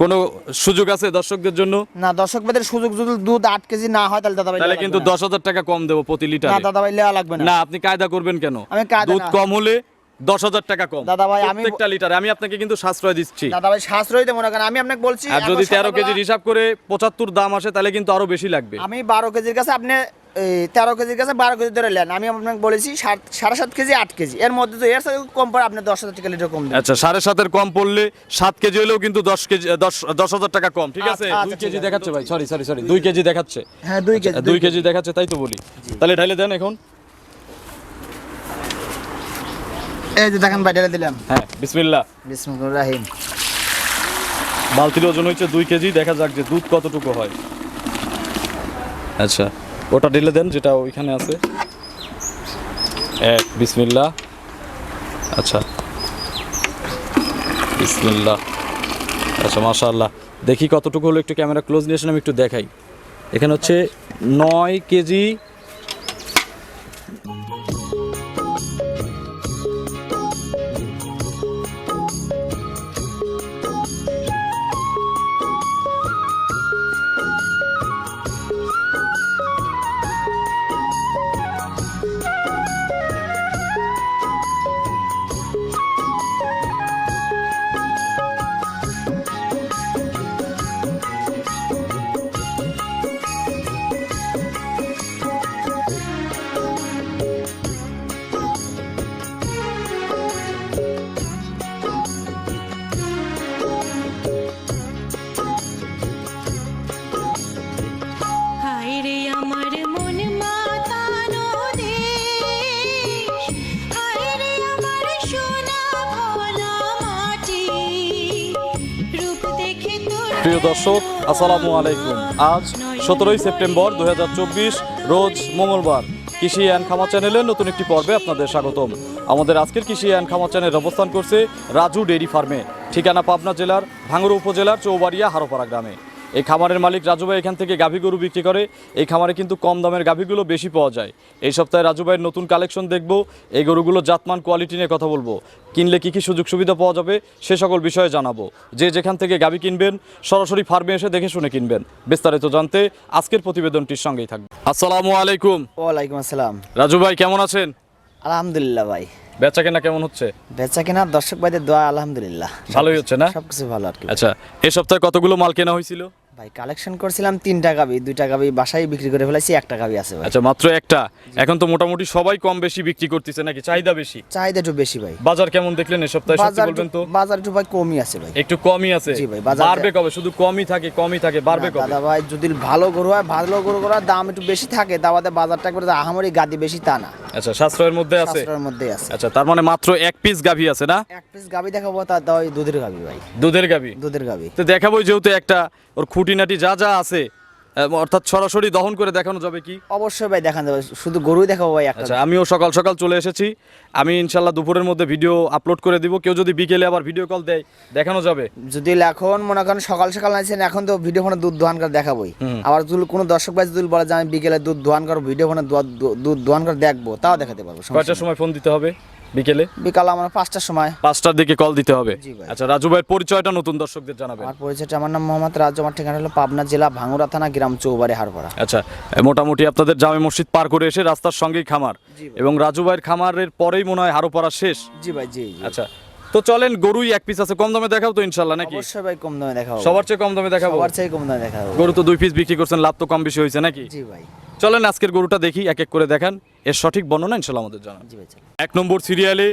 কোনো সুযোগ আছে দর্শকদের জন্য? না দর্শক ভাইদের সুযোগ যদি দুধ আট কেজি না হয় তাহলে দাদা ভাই তাহলে কিন্তু না। দশ হাজার টাকা কম দেবো প্রতি না দাদা ভাই লেওয়া লাগবে না। না আপনি কায়দা করবেন কেন? আমি দুধ কম হলে দশ হাজার টাকা কম। দাদা ভাই, আমি- প্রত্যেকটা লিটারে। আমি আপনাকে কিন্তু সাশ্রয় দিচ্ছি। দাদা ভাই সাশ্রয়ী মনে করেন আমি আপনাকে বলছি আর যদি তেরো কেজির হিসাব করে পঁচাত্তর দাম আসে তাহলে কিন্তু আরও বেশি লাগবে। আমি বারো কেজির কাছে আপনি এই, তেরো কেজির কাছে বারো কেজি ধরে নেন। আমি আপনাকে বলেছি সাত- সাড়ে সাত কেজি আট কেজি। এর মধ্যে তো এর সাথে কম পড়ে আপনি দশ হাজার টাকা লিটার কম আচ্ছা সাড়ে সাতের কম পড়লে সাত কেজি হলেও কিন্তু দশ কেজি দশ দশ হাজার টাকা কম ঠিক আছে? আচ্ছা, আচ্ছা, দুই কেজি দেখাচ্ছে ভাই সরি সরি সরি দুই কেজি দেখাচ্ছে। হ্যাঁ দুই কেজি আচ্ছা, দুই কেজি দেখাচ্ছে তাই তো বলি। তাহলে ঢাইলে দেন এখন। এই যে দেখেন ভাই ঢেলে দিলাম। হ্যাঁ বিসমিল্লাহ। বিসমুল্লাহ রাহিম। বালতির ওজন হচ্ছে দুই কেজি দেখা যাক যে দুধ কতটুকু হয়। আচ্ছা। ওটা ঢেলে দেন, যেটা ওইখানে আছে। এক বিসমিল্লা আচ্ছা। বিসমিল্লা আচ্ছা মাশাল্লাহ দেখি কতটুকু হলো, একটু ক্যামেরা ক্লোজ নিয়ে আমি একটু দেখাই। এখানে হচ্ছে নয় কেজি প্রিয় দর্শক, আসসালামু আলাইকুম। আজ সতেরোই সেপ্টেম্বর দু হাজার চব্বিশ, রোজ মঙ্গলবার। কৃষি অ্যান্ড খামা চ্যানেলের নতুন একটি পর্বে আপনাদের স্বাগতম। আমাদের আজকের কৃষি অ্যান্ড খামা চ্যানেল অবস্থান করছে রাজু ডেইরি ফার্মে। ঠিকানা পাবনা জেলার ভাঙ্গুর উপজেলার চৌবাড়িয়া হারোপাড়া গ্রামে। এই খামারের মালিক রাজু ভাই এখান থেকে গাভী গরু বিক্রি করে। এই খামারে কিন্তু কম দামের গাভীগুলো বেশি পাওয়া যায়। এই সপ্তাহে রাজু ভাইয়ের নতুন কালেকশন দেখব। এই গরুগুলো জাতমান কোয়ালিটি নিয়ে কথা বলব। কিনলে কি কি সুযোগ সুবিধা পাওয়া যাবে সে সকল বিষয়ে জানাব। যে যেখান থেকে গাভী কিনবেন সরাসরি ফার্মে এসে দেখে শুনে কিনবেন। বিস্তারিত জানতে আজকের প্রতিবেদনটির সঙ্গেই থাকবে। আসসালামু আলাইকুম। ওয়ালাইকুম আসসালাম। রাজু ভাই কেমন আছেন? আলহামদুলিল্লাহ ভাই। বেচা কেনা কেমন হচ্ছে? বেচা কেনা দর্শক ভাইদের দোয়া আলহামদুলিল্লাহ। ভালোই হচ্ছে না? সবকিছু ভালো আর কি। আচ্ছা এই সপ্তাহে কতগুলো মাল কেনা হয়েছিল? ভাই কালেকশন করছিলাম তিনটা গাবি দুইটা গাবি বাসায় বিক্রি করে ফেলাইছি একটা গাবি আছে ভাই। আচ্ছা মাত্র একটা। এখন তো মোটামুটি সবাই কম বেশি বিক্রি করতেছে নাকি? চাহিদা বেশি? চাহিদা একটু বেশি ভাই। বাজার কেমন দেখলেন এই সপ্তাহে সত্যি বলবেন তো? বাজার একটু ভাই কমই আছে ভাই। একটু কমই আছে? জি ভাই, বাজার- বাড়বে কবে? শুধু কমই থাকে কমই থাকে বাড়বে কবে? দাদা ভাই যদি ভালো গরু হয় ভালো গরু করার দাম একটু বেশি থাকে দাবাতে বাজারটা করে আহামরি গাদি বেশি তা না। আচ্ছা সাশ্রয়ের মধ্যে আছে? সাশ্রয়ের মধ্যে আছে। আচ্ছা তার মানে মাত্র এক পিস গাভী আছে না? এক পিস গাবি দেখাবো তার দাও দুধের গাবি ভাই। দুধের গাভী? দুধের গাবি তো দেখাবো যেহেতু একটা ওর খুঁটিনাটি যা যা আছে অর্থাৎ সরাসরি দহন করে দেখানো যাবে কি? অবশ্যই ভাই দেখান যাবে। শুধু গরুই দেখাবো ভাই আচ্ছা আমিও সকাল সকাল চলে এসেছি। আমি ইনশাল্লাহ দুপুরের মধ্যে ভিডিও আপলোড করে দিব। কেউ যদি বিকেলে আবার ভিডিও কল দেয় দেখানো যাবে। যদি এখন মনে করেন সকাল সকাল নাইছেন এখন তো ভিডিও ফোনে দুধ দোয়ান করে দেখাবোই। আবার যদি কোনো দর্শক ভাই যদি বলে যে আমি বিকেলে দুধ দোহান করব ভিডিও ফোনে দুধ দোহান করে দেখব তাও দেখাতে পারব কয়টার সময় ফোন দিতে হবে? বিকেলে? বিকাল আমার পাঁচটার সময়। পাঁচটার দিকে কল দিতে হবে। আচ্ছা রাজু ভাইয়ের পরিচয়টা নতুন দর্শকদের জানাবেন। আমার পরিচয়টা আমার নাম মোহাম্মদ রাজু আমার ঠিকানা হলো পাবনা জেলা ভাঙুরা থানা গ্রাম চৌবাড়ি হারপাড়া। আচ্ছা মোটামুটি আপনাদের জামে মসজিদ পার করে এসে রাস্তার সঙ্গেই খামার। এবং রাজু ভাইয়ের খামারের পরেই মনে হয় হারোপাড়া শেষ। জি ভাই জি জি। আচ্ছা তো চলেন গরুই এক পিস আছে কম দামে দেখাও তো ইনশাল্লাহ নাকি? অবশ্যই ভাই কম দামে দেখাবো। সবার চেয়ে কম দামে দেখাবো? সবার চেয়ে কম দামে দেখাবো। গরু তো দুই পিস বিক্রি করছেন লাভ তো কম বেশি হয়েছে নাকি? জি ভাই। চলেন আজকের গরুটা দেখি এক এক করে দেখান। এর সঠিক বর্ণনা ইনশাল্লাহ আমাদের জানান। জি ভাই এক নম্বর সিরিয়ালে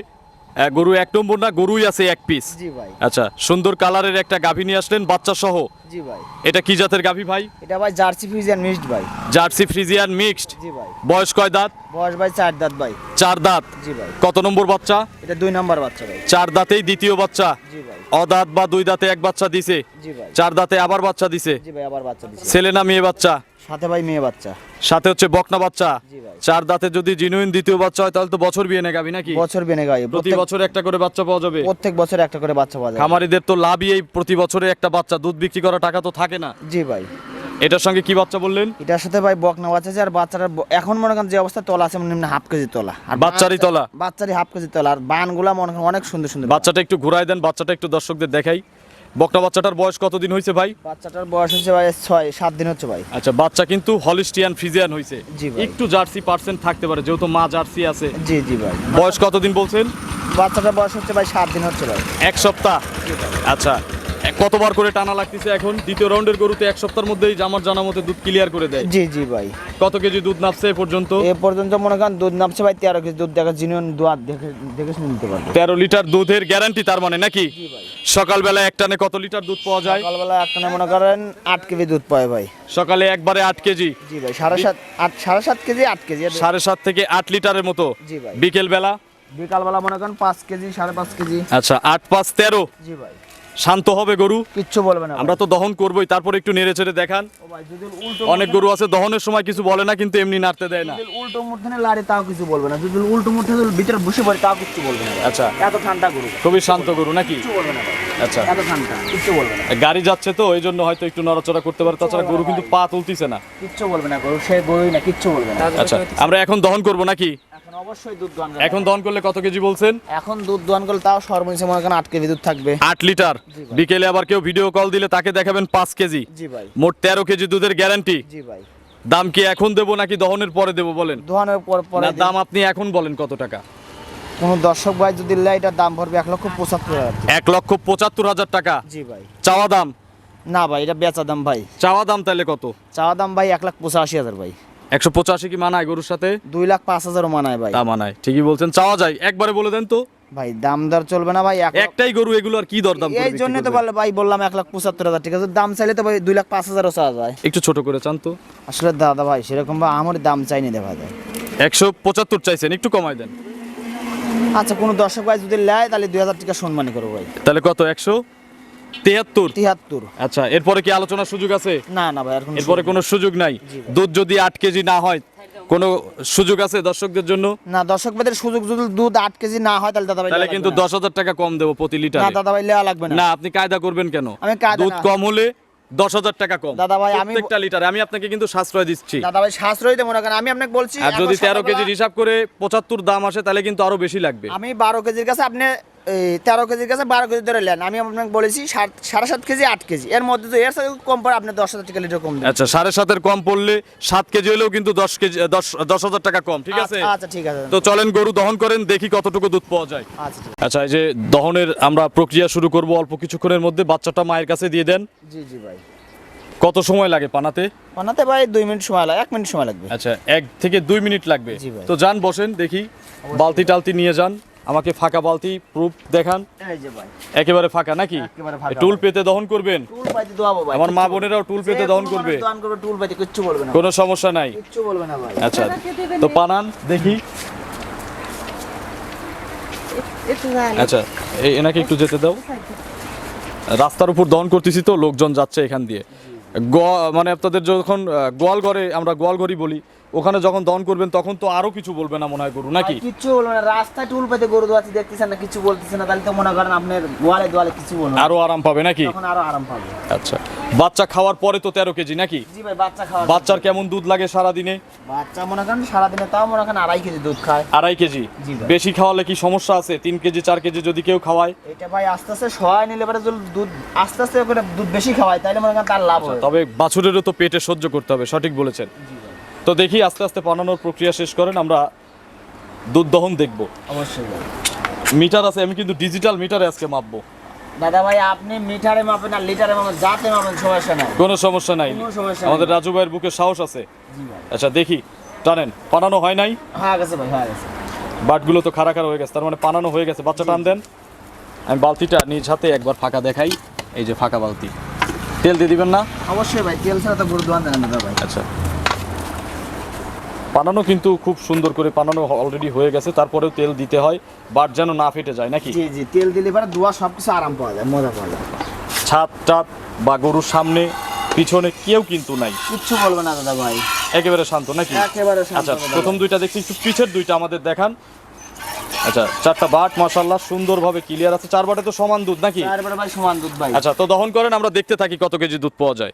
গরু এক নম্বর না গরুই আছে এক পিস জি ভাই। আচ্ছা সুন্দর কালারের একটা গাভী নিয়ে আসলেন বাচ্চা সহ জি ভাই। এটা কি জাতের গাভী ভাই? এটা ভাই জার্সি ফিউজিয়ান মিক্সড ভাই। Jersey Friesian mixed? জি ভাই। বয়স কয় দাঁত? বয়স ভাই চার দাঁত ভাই। চার দাঁত। জি ভাই। কত নম্বর বাচ্চা? এটা দুই নাম্বার বাচ্চা ভাই। চার দাঁতেই দ্বিতীয় বাচ্চা। জি ভাই। অদাঁত বা দুই দাঁতে এক বাচ্চা দিছে। জি ভাই। চার দাঁতে আবার বাচ্চা দিছে। জি ভাই আবার বাচ্চা দিচ্ছে ছেলে না মেয়ে বাচ্চা? সাথে ভাই মেয়ে বাচ্চা। সাথে হচ্ছে বকনা বাচ্চা। চার দাঁতে যদি জিনুইন দ্বিতীয় বাচ্চা হয় তাহলে তো বছর বিয়ে নেগাবি নাকি? বছর বেনে গাই প্রতি বছর একটা করে বাচ্চা পাওয়া যাবে। প্রত্যেক বছর একটা করে বাচ্চা পাওয়া যায় খামারিদের তো লাভই এই প্রতি বছরে একটা বাচ্চা। দুধ বিক্রি করা টাকা তো থাকে না। জি ভাই। এটার সঙ্গে কি বাচ্চা বললেন? এটার সাথে ভাই বকনা বাচ্চা আছে আর বাচ্চাটার ব- এখন মনে করেন যে অবস্থা তোলা আছে মনে হাফ কেজি তোলা। আর বাচ্চারই তোলা? বাচ্চারই হাফ কেজি তোলা। আর বানগুলা মনে করেন অনেক সুন্দর সুন্দর বাচ্চাটা একটু ঘুরাই দেন বাচ্চাটা একটু দর্শকদের দেখাই। বকনা বাচ্চাটার বয়স কতদিন হয়েছে ভাই? বাচ্চাটার বয়স হচ্ছে ভাই ছয় সাত দিন হচ্ছে ভাই। আচ্ছা বাচ্চা কিন্তু হলিস্টিয়ান ফ্রিজিয়ান হয়েছে। একটু জার্সি পার্সেন্ট থাকতে পারে যেহেতু মা জার্সি আছে। জি জি ভাই। বয়স কতদিন বলছেন? বাচ্চাটার বয়স হচ্ছে ভাই সাত দিন হচ্ছে ভাই। এক সপ্তাহ। আচ্ছা কতবার করে টানা লাগতেছে এখন? দ্বিতীয় রাউন্ডের গরুতে এক সপ্তাহের মধ্যেই আমার জানা মতে দুধ ক্লিয়ার করে দেয়। জি জি ভাই। কত কেজি দুধ নাপছে এ পর্যন্ত? এ পর্যন্ত মনে করেন দুধ নামছে ভাই তেরো কেজি দুধ দেখা জিনিয়ন দুয়ার দেখে দেখে শুনে নিতে পারবে। তেরো লিটার দুধের গ্যারান্টি তার মানে নাকি? জি ভাই। সকালবেলা এক টানে কত লিটার দুধ পাওয়া যায়? সকালবেলা একটা মনে করেন আট কেজি দুধ পায় ভাই। সকালে একবারে আট কেজি। জি ভাই সাড়ে সাত আট সাড়ে সাত কেজি আট কেজি। সাড়ে সাত থেকে আট লিটারের মতো। জি ভাই। বিকেল বেলা বিকালবেলা মনে করেন পাঁচ কেজি সাড়ে পাঁচ কেজি। আচ্ছা আট পাঁচ তেরো। জি ভাই। শান্ত হবে গরু। কিচ্ছু বলবে না আমরা তো দহন করবোই তারপরে একটু নেড়ে চেড়ে দেখান। অনেক গরু আছে দহনের সময় কিছু বলে না কিন্তু এমনি নাড়তে দেয় না। উল্টো মুঠে লাড়ে তাও কিছু বলবে না। যদি উল্টো মুঠে ভিতরে বসে পড়ে তাও কিছু বলবে না আচ্ছা। এত ঠান্ডা গরু। খুবই শান্ত গরু নাকি? কিচ্ছু বলবে না আচ্ছা। এত ঠান্ডা কিচ্ছু বলবে না। গাড়ি যাচ্ছে তো এই জন্য হয়তো একটু নড়াচড়া করতে পারে। তাছাড়া গরু কিন্তু পা তুলতিছে না। কিচ্ছু বলবে না গরু সে গরুই না কিচ্ছু বলবে না। আচ্ছা আমরা এখন দহন করব নাকি? অবশ্যই দুধ দোয়ান এখন দহন করলে কত কেজি বলছেন? এখন দুধ দোয়ান করলে তাও সর্বনিম্ন মনে করেন আট কেজি দুধ থাকবে। আট লিটার? বিকেলে আবার কেউ ভিডিও কল দিলে তাকে দেখাবেন পাঁচ কেজি। জি ভাই। মোট তেরো কেজি দুধের গ্যারান্টি জি ভাই। দাম কি এখন দেবো নাকি দহনের পরে দেবো বলেন? দোয়ানের পর পরে না দাম আপনি এখন বলেন কত টাকা? কোন দর্শক ভাই যদি এটার দাম ভরবে এক লক্ষ পঁচাত্তর হাজার এক লক্ষ পঁচাত্তর হাজার টাকা? জি ভাই। চাওয়া দাম? না ভাই এটা বেচা দাম ভাই। চাওয়া দাম তাহলে কত? চাওয়া দাম ভাই এক লাখ পঁচাশি হাজার ভাই। একশো পঁচাশি কি মানায় গরুর সাথে? দুই লাখ পাঁচ হাজারও মানায় ভাই। তা মানায় ঠিকই বলছেন। চাওয়া যায় একবারে বলে দেন তো। ভাই দাম দর চলবে না ভাই একটাই গরু এগুলো আর কি দরদাম এই জন্য তো বলে ভাই বললাম এক লাখ পঁচাত্তর হাজার ঠিক আছে? দাম চাইলে তো ভাই দুই লাখ পাঁচ হাজারও চাওয়া যায়। একটু ছোট করে চান তো। আসলে দাদা ভাই সেরকম ভাই আমার দাম চাইনি দেখা যায়। একশো পঁচাত্তর চাইছেন একটু কমাই দেন। আচ্ছা কোনো দর্শক ভাই যদি নেয় তাহলে দুই হাজার টাকা সম্মানী করব ভাই। তাহলে কত একশো? তিয়াত্তর? তিয়াত্তর। আচ্ছা এরপরে কি আলোচনার সুযোগ আছে? না না ভাই এরপরে কোনো সুযোগ নাই? দুধ যদি আট কেজি না হয় কোনো সুযোগ আছে দর্শকদের জন্য? না সুযোগ যদি দুধ আট কেজি না হয় তাহলে দাদা ভাই তাহলে কিন্তু দশ হাজার টাকা কম দেবো প্রতি না দাদা ভাই লেওয়া লাগবে না। না আপনি কায়দা করবেন কেন? আমি দুধ কম হলে দশ হাজার টাকা কম। দাদা ভাই, আমি- প্রত্যেকটা লিটারে। আমি আপনাকে কিন্তু সাশ্রয় দিচ্ছি। দাদা ভাই সাশ্রয়ী দেবো না কেন? আমি আপনাকে বলছি আর যদি তেরো কেজির হিসাব করে পঁচাত্তর দাম আসে তাহলে কিন্তু আরও বেশি লাগবে। আমি বারো কেজির কাছে আপনি তেরো কেজির কাছে বারো কেজি ধরে নেন। আমি আপনাকে বলেছি সাড়ে সাত কেজি আট কেজি। এর মধ্যে তো এর সাথে কম পড়ে আপনি দশ হাজার টাকা লিটার কম আচ্ছা সাড়ে সাতের কম পড়লে সাত কেজি হলেও কিন্তু দশ কেজি দশ দশ হাজার টাকা কম ঠিক আছে? আচ্ছা, আচ্ছা ঠিক আছে। তো চলেন গরু দহন করেন দেখি কতটুকু দুধ পাওয়া যায়। আচ্ছা আচ্ছা এই যে দহনের আমরা প্রক্রিয়া শুরু করব অল্প কিছুক্ষণের মধ্যে বাচ্চাটা মায়ের কাছে দিয়ে দেন। জি জি ভাই। কত সময় লাগে পানাতে? পানাতে ভাই দুই মিনিট সময় লাগে এক মিনিট সময় লাগবে। আচ্ছা এক থেকে দুই মিনিট লাগবে। তো যান বসেন দেখি বালতি টালতি নিয়ে যান। আমাকে ফাঁকা বালতি প্রুফ দেখান। এই যে ভাই। একেবারে ফাঁকা নাকি? টুল পেতে দহন করবেন? আমার মা বোনেরাও টুল পেতে দহন কোনো করবে। কোনো সমস্যা নাই। আচ্ছা তো পানান দেখি। আচ্ছা এই এনাকে একটু যেতে দাও। রাস্তার উপর দহন করতেছি তো লোকজন যাচ্ছে এখান দিয়ে। মানে আপনাদের যখন গোয়াল গোয়ালঘরে আমরা গোয়ালঘরই বলি ওখানে যখন দন করবেন তখন তো আরও কিছু বলবে না মনে হয় গরু নাকি? কিছু বলবে না রাস্তা টুল পেতে গরু দোয়াচ্ছি দেখতেছেন না কিছু বলতেছেন না তাহলে তো মনে করেন আপনার গোয়ালে দোয়ালে কিছু বলবে আরও আরাম পাবে নাকি? তখন আরও আরাম পাবে। আচ্ছা। বাচ্চা খাওয়ার পরে তো তেরো কেজি নাকি? জি ভাই বাচ্চা খাওয়া বাচ্চার কেমন দুধ লাগে সারা দিনে বাচ্চা মনে করেন সারাদিনে তাও মনে করেন আড়াই কেজি দুধ খায়। আড়াই কেজি? বেশি খাওয়ালে কি সমস্যা আছে? তিন কেজি চার কেজি যদি কেউ খাওয়ায়? এটা ভাই আস্তে আস্তে সহায় নিলে পরে দুধ আস্তে আস্তে করে দুধ বেশি খাওয়ায় তাহলে মনে করেন তার লাভ হয়। তবে বাছুরেরও তো পেটে সহ্য করতে হবে সঠিক বলেছেন। তো দেখি আস্তে আস্তে পানানোর প্রক্রিয়া শেষ করেন আমরা দুধ দহন দেখব। অবশ্যই মিটার আছে আমি কিন্তু ডিজিটাল মিটারে আজকে মাপবো। দাদা ভাই আপনি মিটারে মাপেন আর লিটারে মাপেন যাতে মাপেন সমস্যা নাই। কোনো সমস্যা নাই। আমাদের রাজু ভাইয়ের বুকে সাহস আছে। আচ্ছা দেখি। টানেন পানানো হয় নাই? হয়ে গেছে ভাই হয়ে গেছে। বাটগুলো তো খাড়া খাড়া হয়ে গেছে তার মানে পানানো হয়ে গেছে। বাচ্চা টান দেন। আমি বালতিটা নিজ হাতে একবার ফাঁকা দেখাই। এই যে ফাঁকা বালতি। তেল দিয়ে দিবেন না? অবশ্যই ভাই তেল ছাড়া তো গরু দোয়ান দেন না দাদা ভাই। আচ্ছা। পানানো কিন্তু খুব সুন্দর করে পানানো অলরেডি হয়ে গেছে তারপরেও তেল দিতে হয় বাট যেন না ফেটে যায় নাকি? জি জি তেল দিলে পরে দোয়া সব কিছু আরাম পাওয়া যায় মজা পাওয়া যায়। ছাদ টাত বা গরুর সামনে পিছনে কেউ কিন্তু নাই। কিচ্ছু বলবে না দাদা ভাই। একেবারে শান্ত নাকি? একেবারে শান্ত আচ্ছা প্রথম দুইটা দেখছি একটু পিছের দুইটা আমাদের দেখান। আচ্ছা চারটা বাট মাশাল্লাহ সুন্দরভাবে ক্লিয়ার আছে। চার বাটে তো সমান দুধ নাকি? তারপরে ভাই সমান দুধ ভাই। আচ্ছা তো দহন করেন আমরা দেখতে থাকি কত কেজি দুধ পাওয়া যায়।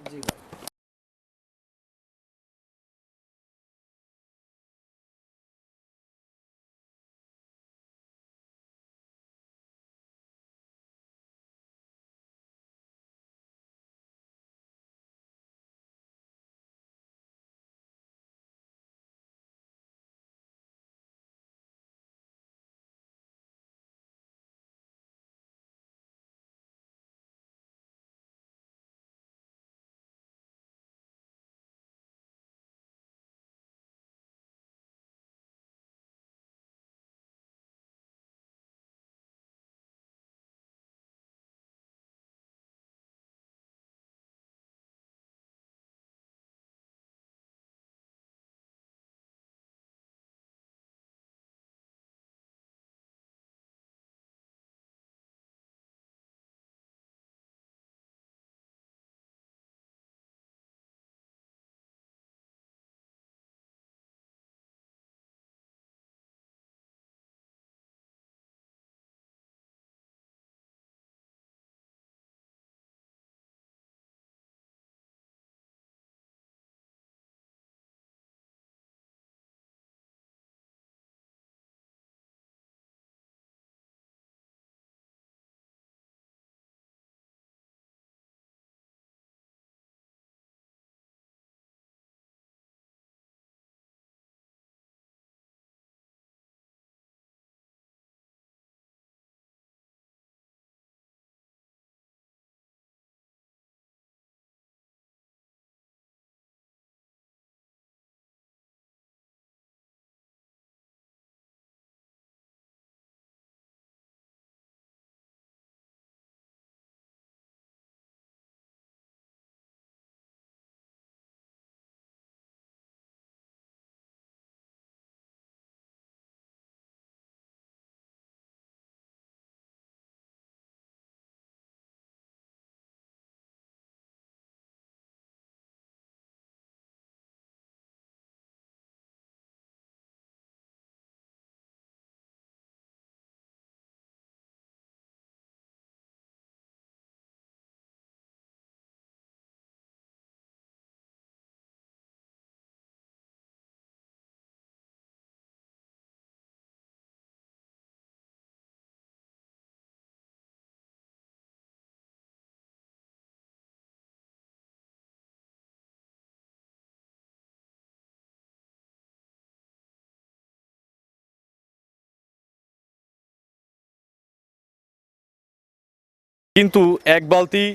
কিন্তু এক বালতি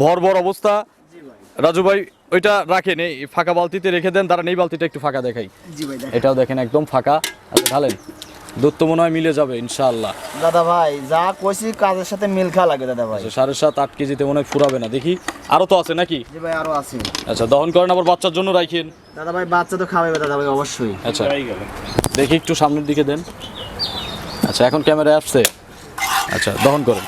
ভর ভর অবস্থা। রাজু ভাই ওইটা রাখেন এই ফাঁকা বালতিতে রেখে দেন দাঁড়ান এই বালতিটা একটু ফাঁকা দেখাই। এটাও দেখেন একদম ফাঁকা। আচ্ছা ঢালেন। দুধ তো মনে হয় মিলে যাবে ইনশাআল্লাহ। দাদা ভাই যা কইছি কাজের সাথে মিল খাওয়া লাগে দাদা ভাই। আচ্ছা সাড়ে সাত আট কেজিতে মনে হয় ফুরাবে না। দেখি আরও তো আছে নাকি? জি ভাই আরও আছে। আচ্ছা দহন করেন আবার বাচ্চার জন্য রাখেন দাদা ভাই বাচ্চা তো খাওয়াবে দাদা ভাই অবশ্যই। আচ্ছা দেখি একটু সামনের দিকে দেন। আচ্ছা এখন ক্যামেরা আসছে। আচ্ছা দহন করেন।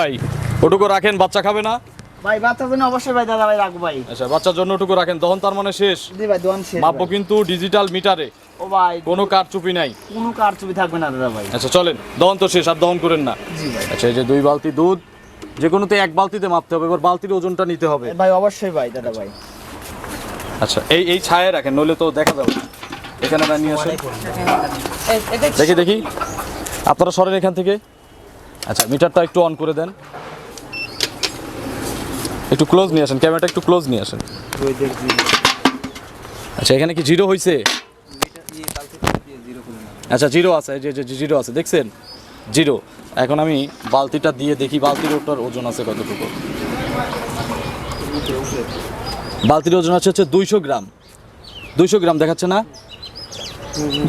ভাই ওটুকু রাখেন বাচ্চা খাবে না ভাই বাচ্চার জন্য অবশ্যই ভাই দাদা ভাই রাখব ভাই আচ্ছা বাচ্চার জন্য ওটুকু রাখেন দহন তার মানে শেষ জি ভাই দোয়ান শেষ মাপবো কিন্তু ডিজিটাল মিটারে ও ভাই কোনো কারচুপি নাই কোনো কার ছবি থাকবে না দাদা ভাই আচ্ছা চলেন দহন তো শেষ আর দহন করেন না জি ভাই আচ্ছা এই যে দুই বালতি দুধ যে কোনোতে এক বালতিতে মাপতে হবে এবার বালতির ওজনটা নিতে হবে ভাই অবশ্যই ভাই দাদা ভাই আচ্ছা এই এই ছায়া রাখেন নইলে তো দেখা যাবে এখানে নিয়ে আসেন দেখি দেখি আপনারা সরেন এখান থেকে আচ্ছা মিটারটা একটু অন করে দেন। একটু ক্লোজ নিয়ে আসেন ক্যামেরাটা একটু ক্লোজ নিয়ে আসেন। আচ্ছা এখানে কি জিরো হয়েছে আচ্ছা জিরো আছে যে যে জিরো আছে, দেখছেন? জিরো এখন আমি বালতিটা দিয়ে দেখি, বালতির ওটার ওজন আছে কতটুকু? বালতির ওজন আছে হচ্ছে দুইশো গ্রাম। দুইশো গ্রাম দেখাচ্ছে না?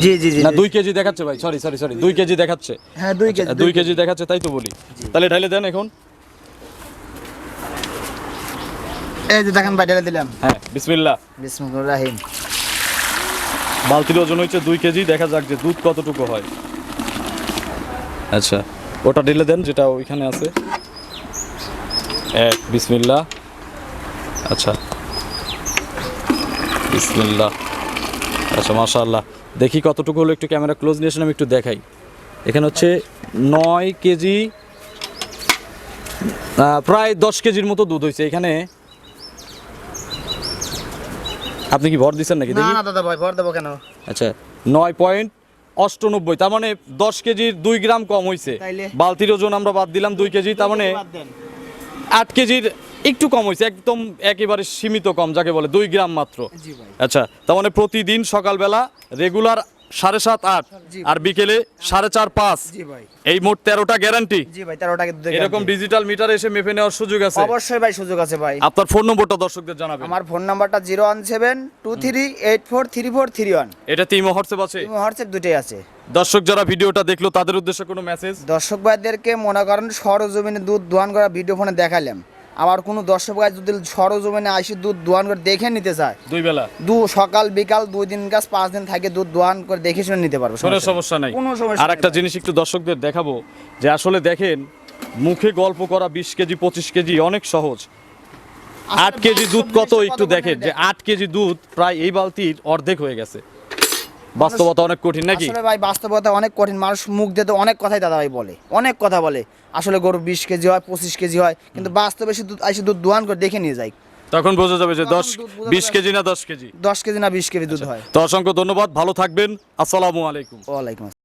জি জি জি না দুই কেজি দেখাচ্ছে ভাই সরি সরি সরি দুই কেজি দেখাচ্ছে। হ্যাঁ দুই কেজি দুই কেজি দেখাচ্ছে তাই তো বলি। তাহলে ঢাইলে দেন এখন। এই যে দেখেন ভাই ঢেলে দিলাম। হ্যাঁ বিসমিল্লাহ। বিসমুল্লাহ রাহিম। বালতির ওজন হচ্ছে দুই কেজি দেখা যাক যে দুধ কতটুকু হয়। আচ্ছা ওটা ঢেলে দেন যেটা ওইখানে আছে। এক বিসমিল্লাহ। আচ্ছা বিসমিল্লাহ। আচ্ছা মাশাআল্লাহ। দেখি কতটুকু হলো একটু ক্যামেরা ক্লোজ নিয়ে আমি একটু দেখাই। এখানে হচ্ছে নয় কেজি প্রায় দশ কেজির মতো দুধ হয়েছে। এখানে আপনি কি ভর দিচ্ছেন নাকি? না দাদা ভাই ভর দেবো কেন? আচ্ছা নয় পয়েন্ট অষ্টানব্বই। তার মানে দশ কেজির দুই গ্রাম কম হয়েছে। বালতির ওজন আমরা বাদ দিলাম দুই কেজি তার মানে আট কেজির একটু কম হয়েছে একদম একেবারে সীমিত কম যাকে বলে দুই গ্রাম মাত্র। আচ্ছা তার মানে প্রতিদিন সকালবেলা রেগুলার সাড়ে সাত আট আর বিকেলে সাড়ে চার পাঁচ। ভাই। এই মোট তেরোটা গ্যারান্টি এরকম ডিজিটাল মিটার এসে মেপে নেওয়ার সুযোগ আছে? অবশ্যই ভাই সুযোগ আছে ভাই। আপনার ফোন নম্বরটা দর্শকদের জানাবেন। আমার ফোন নাম্বারটা zero one seven two three eight four three four three one এটা তিন হোয়াটসঅ্যাপ আছে? হোয়াটসঅ্যাপ দুটোই আছে। দর্শক যারা ভিডিওটা দেখল তাদের উদ্দেশ্যে কোনো মেসেজ দর্শক ভাইদেরকে মনে করেন সরজমিনে দুধ দোয়ান করা ভিডিও ফোনে দেখালাম আবার কোনো দর্শক ভাই যদি সরজমিনে আইসি দুধ দোয়ান করে দেখে নিতে চায় দুই বেলা? দু সকাল বিকাল দুই দিন গাছ পাঁচ দিন থাকে দুধ দোয়ান করে দেখে শুনে নিতে পারব কোনো সমস্যা নাই। কোনো সমস্যা আর একটা জিনিস একটু দর্শকদের দেখাবো যে আসলে দেখেন মুখে গল্প করা বিশ কেজি পঁচিশ কেজি অনেক সহজ। আট কেজি দুধ কত একটু দেখেন যে আট কেজি দুধ প্রায় এই বালতির অর্ধেক হয়ে গেছে। বাস্তবতা অনেক কঠিন নাকি? আসলে ভাই বাস্তবতা অনেক কঠিন। মানুষ মুখ দিয়ে তো অনেক কথাই দাদা ভাই বলে। অনেক কথা বলে। আসলে গরু বিশ কেজি হয় পঁচিশ কেজি হয় কিন্তু বাস্তবে সে দুধ এসে দুধ দোয়ান করে দেখে নিয়ে যায়। তখন বোঝা যাবে যে দশ বিশ। কেজি না দশ কেজি। দশ কেজি না বিশ কেজি দুধ হয়। তো অসংখ্য ধন্যবাদ। ভালো থাকবেন। আসসালামু আলাইকুম। ওয়ালাইকুম